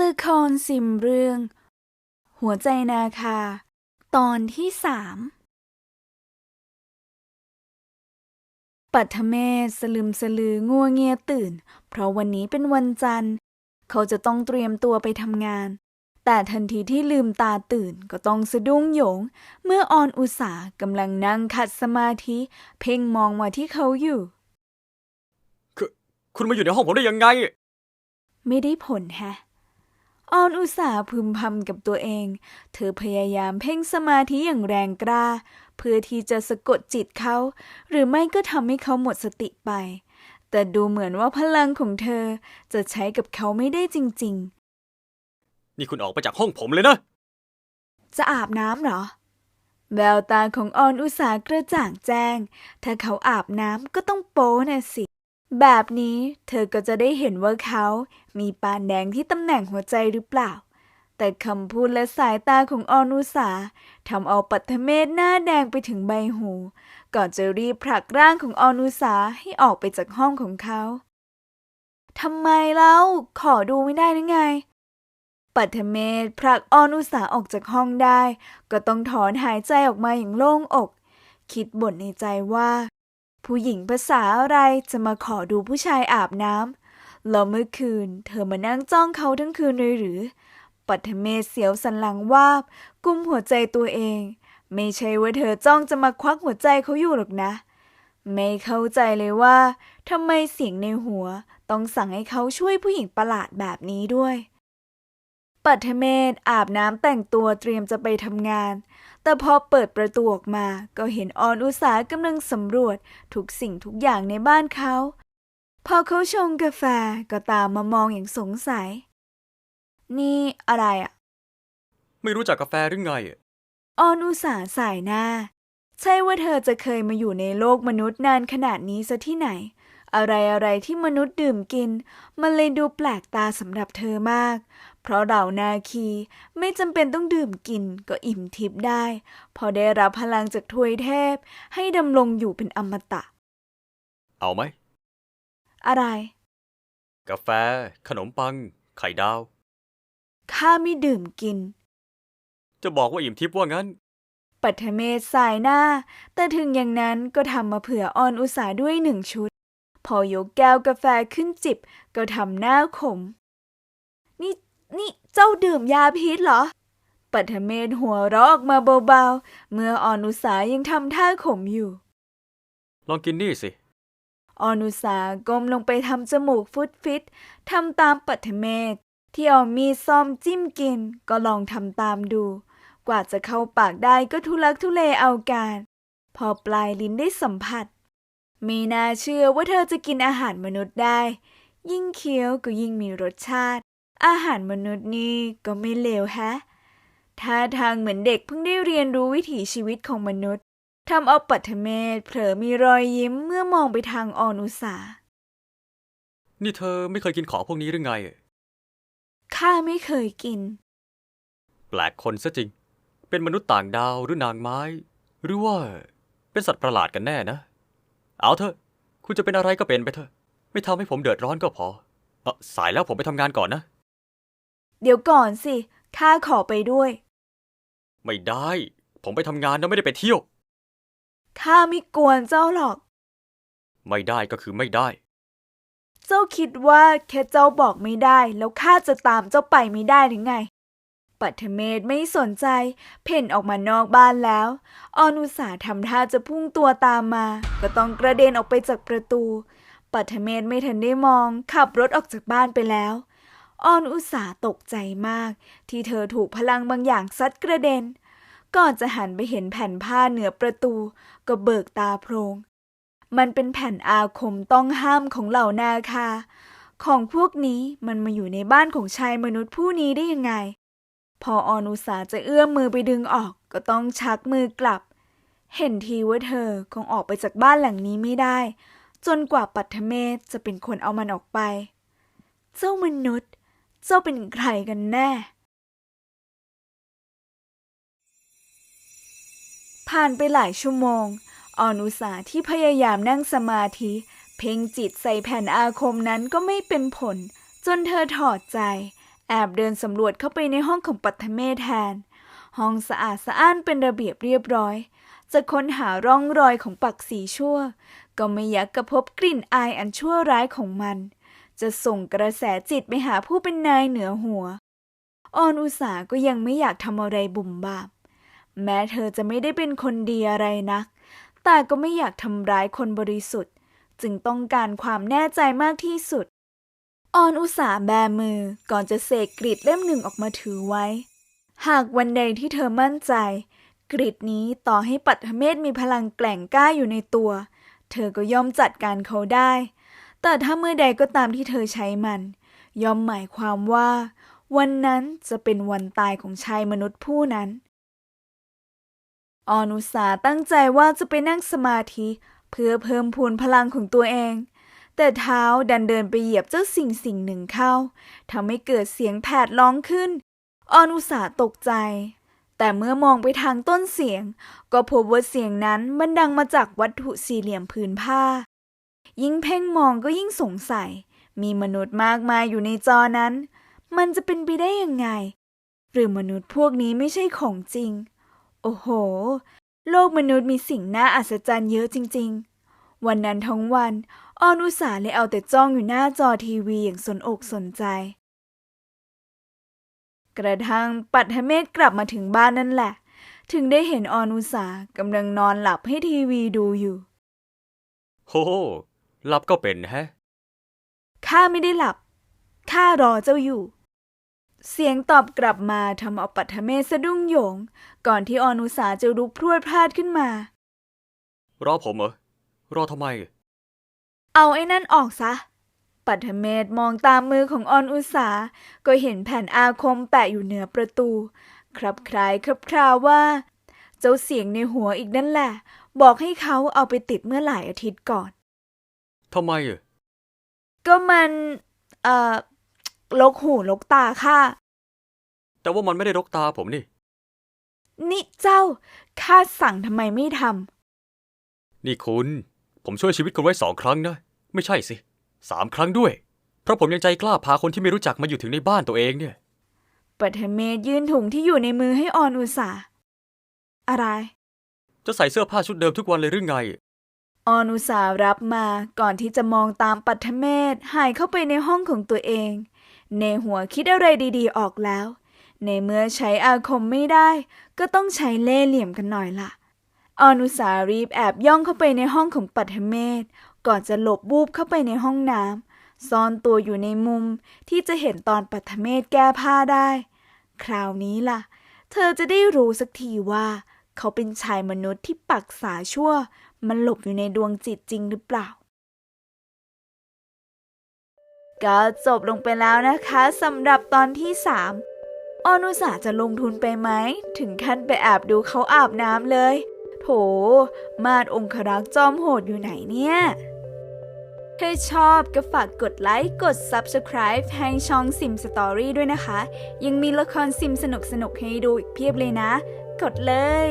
ละครสิมเรื่อง หัวใจนาคา ตอนที่สามปัทเมศสลึมสลืองัวเงียตื่น เพราะวันนี้เป็นวันจันทร์ เขาจะต้องเตรียมตัวไปทำงาน แต่ทันทีที่ลืมตาตื่นก็ต้องสะดุ้งโหยง เมื่อออนอุสากำลังนั่งขัดสมาธิ เพ่งมองมาที่เขาอยู่ คุณมาอยู่ในห้องผมได้ยังไง ไม่ได้ผลแฮะ ออนอุตส่าห์พึมพำกับตัวเอง เธอพยายามเพ่งสมาธิอย่างแรงกล้า เพื่อที่จะสะกดจิตเขา หรือไม่ก็ทำให้เขาหมดสติไป แต่ดูเหมือนว่าพลังของเธอจะใช้กับเขาไม่ได้จริงนี่คุณออกไปจากห้องผมเลยนะๆจะอาบน้ำเหรอ แววตาของออนอุตสาหกระจ่างแจ้ง ถ้าเขาอาบน้ำก็ต้องโป๊นะสิ แบบนี้เธอก็จะได้เห็นว่าเขามีปานแดงที่ตำแหน่งหัวใจหรือเปล่า แต่คำพูดและสายตาของออนุสาทำเอาปัทเมศหน้าแดงไปถึงใบหู ก่อนจะรีบผลักร่างของออนุสาให้ออกไปจากห้องของเขาทำไมเล่าขอดูไม่ได้หรือไง ปัทเมศผลักออนุสาออกจากห้องได้ ก็ต้องถอนหายใจออกมาอย่างโล่งอก คิดบ่นในใจว่า ผู้หญิงภาษาอะไรจะมาขอดูผู้ชายอาบน้ำแล้วเมื่อคืน เธอมานั่งจ้องเขาทั้งคืนเลยหรือ ปัทเมศเสียวสันหลังวาบ กุมหัวใจตัวเอง ไม่ใช่ว่าเธอจ้องจะมาควักหัวใจเขาอยู่หรอกนะ ไม่เข้าใจเลยว่าทำไมเสียงในหัวต้องสั่งให้เขาช่วยผู้หญิงประหลาดแบบนี้ด้วย ปัทเมศอาบน้ำแต่งตัวเตรียมจะไปทำงาน แต่พอเปิดประตูออกมาก็เห็นออนอุสากำลังสำรวจทุกสิ่งทุกอย่างในบ้านเขา พอเขาชงกาแฟก็ตามมามองอย่างสงสัย นี่อะไรอะไม่รู้จักกาแฟหรือไงออนอุสาสายหน้า ใช่ว่าเธอจะเคยมาอยู่ในโลกมนุษย์นานขนาดนี้ซะที่ไหน อะไรอะไรที่มนุษย์ดื่มกิน มันเลยดูแปลกตาสำหรับเธอมาก เพราะเหล่านาคีไม่จำเป็นต้องดื่มกินก็อิ่มทิพย์ได้ พอได้รับพลังจากทวยเทพ ให้ดำรงอยู่เป็นอมตะ เอาไหม อะไร กาแฟ ขนมปัง ไข่ดาว ข้าไม่ดื่มกิน จะบอกว่าอิ่มทิพย์ว่างั้น ปัทเมศสายหน้า แต่ถึงอย่างนั้นก็ทำมาเผื่อออนอุสาด้วยหนึ่งชุด พอยกแก้วกาแฟขึ้นจิบ ก็ทำหน้าขม นี่นี่เจ้าดื่มยาพิษเหรอ ปัทเมศหัวเราะออกมาเบาๆ เมื่อออนอุสายังทำท่าขมอยู่ ลองกินนี่สิออนุสาก้มลงไปทำจมูกฟุดฟิตทำตามปัทเมศที่เอามีดซ่อมจิ้มกิน ก็ลองทำตามดู กว่าจะเข้าปากได้ก็ทุลักทุเลเอาการ พอปลายลิ้นได้สัมผัส มีน่าเชื่อว่าเธอจะกินอาหารมนุษย์ได้ ยิ่งเคี้ยวก็ยิ่งมีรสชาติ อาหารมนุษย์นี่ก็ไม่เลวแฮะท่าทางเหมือนเด็กเพิ่งได้เรียนรู้วิถีชีวิตของมนุษย์ทำเอาปัทเมศเผลอมีรอยยิ้มเมื่อมองไปทางออนุสา นี่เธอไม่เคยกินของพวกนี้หรือไง ข้าไม่เคยกิน แปลกคนซะจริง เป็นมนุษย์ต่างดาวหรือนางไม้ หรือว่าเป็นสัตว์ประหลาดกันแน่นะ เอาเถอะ คุณจะเป็นอะไรก็เป็นไปเถอะ ไม่ทำให้ผมเดือดร้อนก็พอเออสายแล้วผมไปทำงานก่อนนะ เดี๋ยวก่อนสิ ข้าขอไปด้วย ไม่ได้ ผมไปทำงานนะไม่ได้ไปเที่ยว ข้าไม่กวนเจ้าหรอก ไม่ได้ก็คือไม่ได้ เจ้าคิดว่าแค่เจ้าบอกไม่ได้ แล้วข้าจะตามเจ้าไปไม่ได้หรือไง ปัทเมศไม่สนใจ เพ่นออกมานอกบ้านแล้ว ออนุสาทำท่าจะพุ่งตัวตามมา ก็ต้องกระเด็นออกไปจากประตู ปัทเมศไม่ทันได้มอง ขับรถออกจากบ้านไปแล้ว ออนอุสาตกใจมาก ที่เธอถูกพลังบางอย่างซัดกระเด็น ก่อนจะหันไปเห็นแผ่นผ้าเหนือประตู ก็เบิกตาโพรง มันเป็นแผ่นอาคมต้องห้ามของเหล่านาคาของพวกนี้มันมาอยู่ในบ้านของชายมนุษย์ผู้นี้ได้ยังไง พอออนุสาจะเอื้อมมือไปดึงออกก็ต้องชักมือกลับ เห็นทีว่าเธอคงออกไปจากบ้านหลังนี้ไม่ได้ จนกว่าปัทเมศจะเป็นคนเอามันออกไป เจ้ามนุษย์ เจ้าเป็นใครกันแน่ ผ่านไปหลายชั่วโมงออนุสาที่พยายามนั่งสมาธิ เพ่งจิตใส่แผ่นอาคมนั้นก็ไม่เป็นผล จนเธอถอดใจ แอบเดินสำรวจเข้าไปในห้องของปัทเมศแทน ห้องสะอาดสะอ้านเป็นระเบียบเรียบร้อย จะค้นหาร่องรอยของปักสีชั่ว ก็ไม่อยากกระพบกลิ่นอายอันชั่วร้ายของมัน จะส่งกระแสจิตไปหาผู้เป็นนายเหนือหัว ออนอุสาก็ยังไม่อยากทำอะไรบุ่มบามแม้เธอจะไม่ได้เป็นคนดีอะไรนัก แต่ก็ไม่อยากทำร้ายคนบริสุทธิ์ จึงต้องการความแน่ใจมากที่สุด ออนอุตสาห์แบมือก่อนจะเสกกริดเล่มหนึ่งออกมาถือไว้ หากวันใดที่เธอมั่นใจ กริดนี้ต่อให้ปัทเมศมีพลังแกล่งกล้าอยู่ในตัว เธอก็ย่อมจัดการเขาได้ แต่ถ้าเมื่อใดก็ตามที่เธอใช้มัน ย่อมหมายความว่า วันนั้นจะเป็นวันตายของชายมนุษย์ผู้นั้น ออนอุสาตั้งใจว่าจะไปนั่งสมาธิ เพื่อเพิ่มพูนพลังของตัวเอง แต่เท้าดันเดินไปเหยียบเจ้าสิ่งสิ่งหนึ่งเข้าทำให้เกิดเสียงแผดร้องขึ้น ออนอุสาตกใจ แต่เมื่อมองไปทางต้นเสียง ก็พบว่าเสียงนั้นมันดังมาจากวัตถุสี่เหลี่ยมผืนผ้า ยิ่งเพ่งมองก็ยิ่งสงสัย มีมนุษย์มากมายอยู่ในจอนั้น มันจะเป็นไปได้ยังไง หรือมนุษย์พวกนี้ไม่ใช่ของจริง โอ้โห โลกมนุษย์มีสิ่งน่าอัศจรรย์เยอะจริง ๆ วันนั้นทั้งวัน ออนอุตสาห์เลยเอาแต่จ้องอยู่หน้าจอทีวีอย่างสนอกสนใจ กระทั่งปัทเมศกลับมาถึงบ้านนั่นแหละ ถึงได้เห็นออนอุตสาห์กำลังนอนหลับให้ทีวีดูอยู่ โหหลับก็เป็นแฮะ ข้าไม่ได้หลับ ข้ารอเจ้าอยู่ เสียงตอบกลับมาทำเอาปัทเมศสะดุ้งโหยง ก่อนที่ออนุสาจะลุกพรวดพลาดขึ้นมา รอผมเหรอ รอทำไม เอาไอ้นั่นออกซะ ปัทเมศมองตามมือของออนอุสา ก็เห็นแผ่นอาคมแปะอยู่เหนือประตู ครับคล้ายครับคราวว่า เจ้าเสียงในหัวอีกนั่นแหละ บอกให้เขาเอาไปติดเมื่อหลายอาทิตย์ก่อน ทำไมอะก็มัน เอ่อ ลกหูลกตาค่ะ แต่ว่ามันไม่ได้รกตาผมนี่ นี่เจ้า ข้าสั่งทำไมไม่ทนี่คุณ ผมช่วยชีวิตคุณไว้สองครั้งนะ ไม่ใช่สิสามครั้งด้วย เพราะผมยังใจกล้าพาคนที่ไม่รู้จักมาอยู่ถึงในบ้านตัวเองเนี่ยำปัทเมศยื่นถุงที่อยู่ในมือให้ออนอุสาอะไร จะใส่เสื้อผ้าชุดเดิมทุกวันเลยหรือไง ออนอุตสาห์รับมาก่อนที่จะมองตามปัทเมศหายเข้าไปในห้องของตัวเอง ในหัวคิดอะไรดีๆ ออกแล้ว ในเมื่อใช้อาคมไม่ได้ ก็ต้องใช้เล่ห์เหลี่ยมกันหน่อยล่ะออนอุตสาห์รีบแอบย่องเข้าไปในห้องของปัทเมศ ก่อนจะหลบบูบเข้าไปในห้องน้ำซ่อนตัวอยู่ในมุมที่จะเห็นตอนปัทเมศแก้ผ้าได้ คราวนี้ล่ะ เธอจะได้รู้สักทีว่า เขาเป็นชายมนุษย์ที่ปักษาชั่ว มันหลบอยู่ในดวงจิตจริงหรือเปล่าก็จบลงไปแล้วนะคะสำหรับตอนที่ 3 ออนุสาจะลงทุนไปไหม ถึงขั้นไปแอบดูเขาอาบน้ำเลย โถ มาดองครักษ์จอมโหดอยู่ไหนเนี่ย ถ้าชอบก็ฝากกดไลค์ กด Subscribe ให้ช่องซิมสตอรี่ด้วยนะคะ ยังมีละครซิมสนุกๆให้ดูอีกเพียบเลยนะ กดเลย